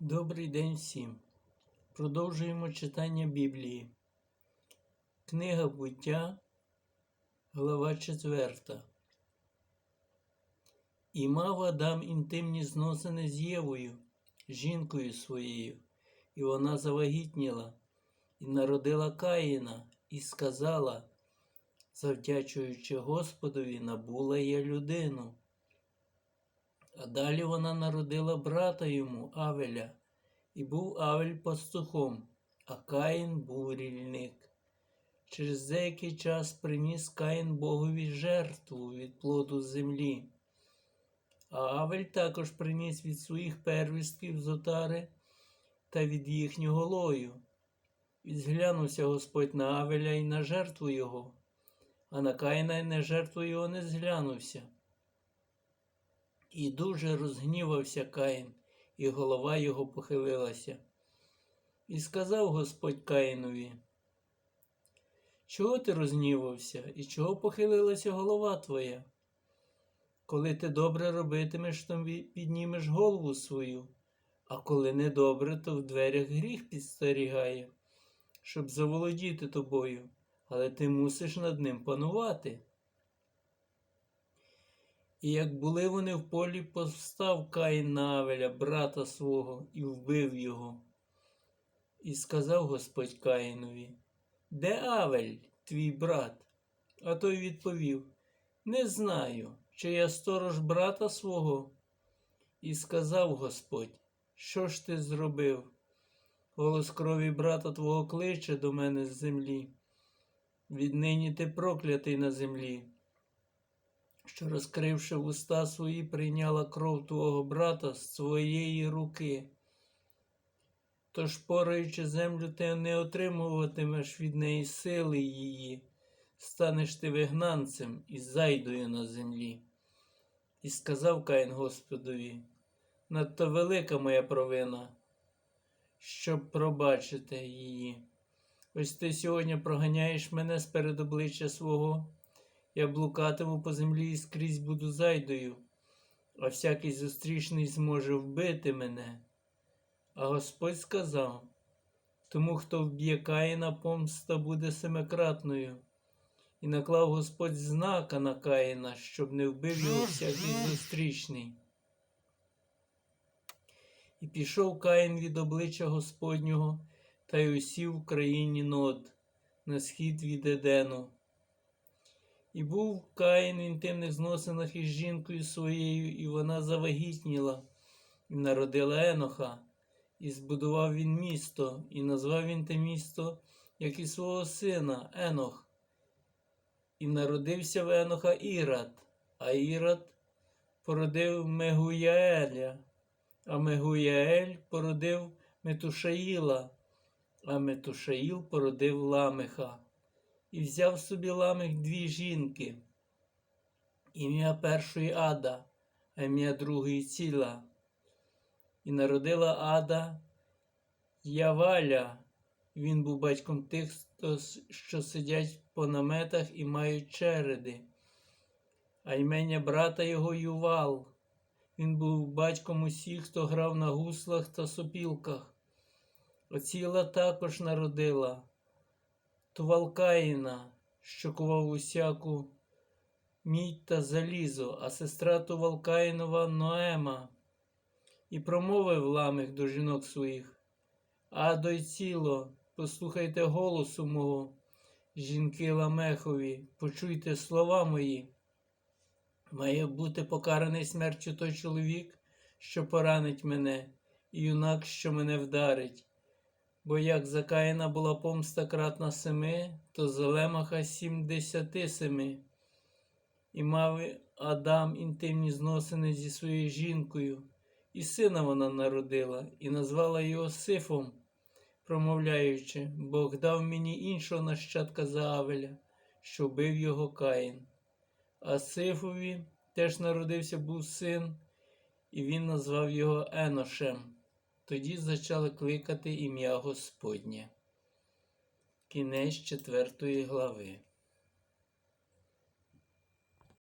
Добрий день всім. Продовжуємо читання Біблії. Книга буття, глава 4. І мав Адам інтимні зносини з Євою, жінкою своєю, і вона завагітніла, і народила Каїна, і сказала, завдячуючи Господові, набула я людину. А далі вона народила брата йому Авеля, і був Авель пастухом, а Каїн був рільник. Через деякий час приніс Каїн Богові жертву від плоду землі. А Авель також приніс від своїх первістків з отари та від їхнього лою. І зглянувся Господь на Авеля і на жертву його, а на Каїна і на жертву його не зглянувся. І дуже розгнівався Каїн, і голова його похилилася. І сказав Господь Каїнові, чого ти розгнівався, і чого похилилася голова твоя? Коли ти добре робитимеш, то піднімеш голову свою, а коли недобре, то в дверях гріх підстерігає, щоб заволодіти тобою, але ти мусиш над ним панувати. І як були вони в полі, повстав Каїн на брата свого, і вбив його. І сказав Господь Каїнові, Де Авель, твій брат? А той відповів: Не знаю, чи я сторож брата свого. І сказав Господь, що ж ти зробив? Голос крові брата твого кличе до мене з землі. Віднині ти проклятий на землі що, розкривши вуста свої, прийняла кров твого брата з своєї руки. Тож, пораючи землю, ти не отримуватимеш від неї сили її, станеш ти вигнанцем і зайдою на землі. І сказав Каїн Господові, надто велика моя провина, щоб пробачити її. Ось ти сьогодні проганяєш мене з перед обличчя свого. Я блукатиму по землі і скрізь буду зайдою, а всякий зустрічний зможе вбити мене. А Господь сказав тому, хто вб'є Каїна, помста буде семикратною, і наклав Господь знака на Каїна, щоб не вбив його всякий зустрічний. І пішов Каїн від обличчя Господнього та й усів в країні нод, на схід від Едену. І був Каїн в інтимних зносинах із жінкою своєю, і вона завагітніла, і народила Еноха, і збудував він місто, і назвав він те місто, як і свого сина Енох. І народився в Еноха Ірад, а Ірад породив Мегуяеля, а Мегуяель породив Метушаїла, а Метушаїл породив Ламеха і взяв собі ламих дві жінки, ім'я першої Ада, а ім'я другої ціла. І народила Ада Яваля. Він був батьком тих, що сидять по наметах і мають череди, а імення брата його Ювал. Він був батьком усіх, хто грав на гуслах та сопілках. Оціла також народила. Тувалкаїна, що кував усяку мідь та залізо, а сестра Тувалкаїнова Ноема, і промовив ламих до жінок своїх. Адо й ціло, послухайте голосу мого, жінки Ламехові, почуйте слова мої. Має бути покараний смертю той чоловік, що поранить мене, і юнак, що мене вдарить. Бо як за Каїна була помста кратна семи, то за Лемаха сімдесяти семи. І мав Адам інтимні зносини зі своєю жінкою, і сина вона народила, і назвала його Сифом, промовляючи, Бог дав мені іншого нащадка за Авеля, що вбив його Каїн. А Сифові теж народився був син, і він назвав його Еношем. Тоді зачали кликати ім'я Господнє. Кінець четвертої глави.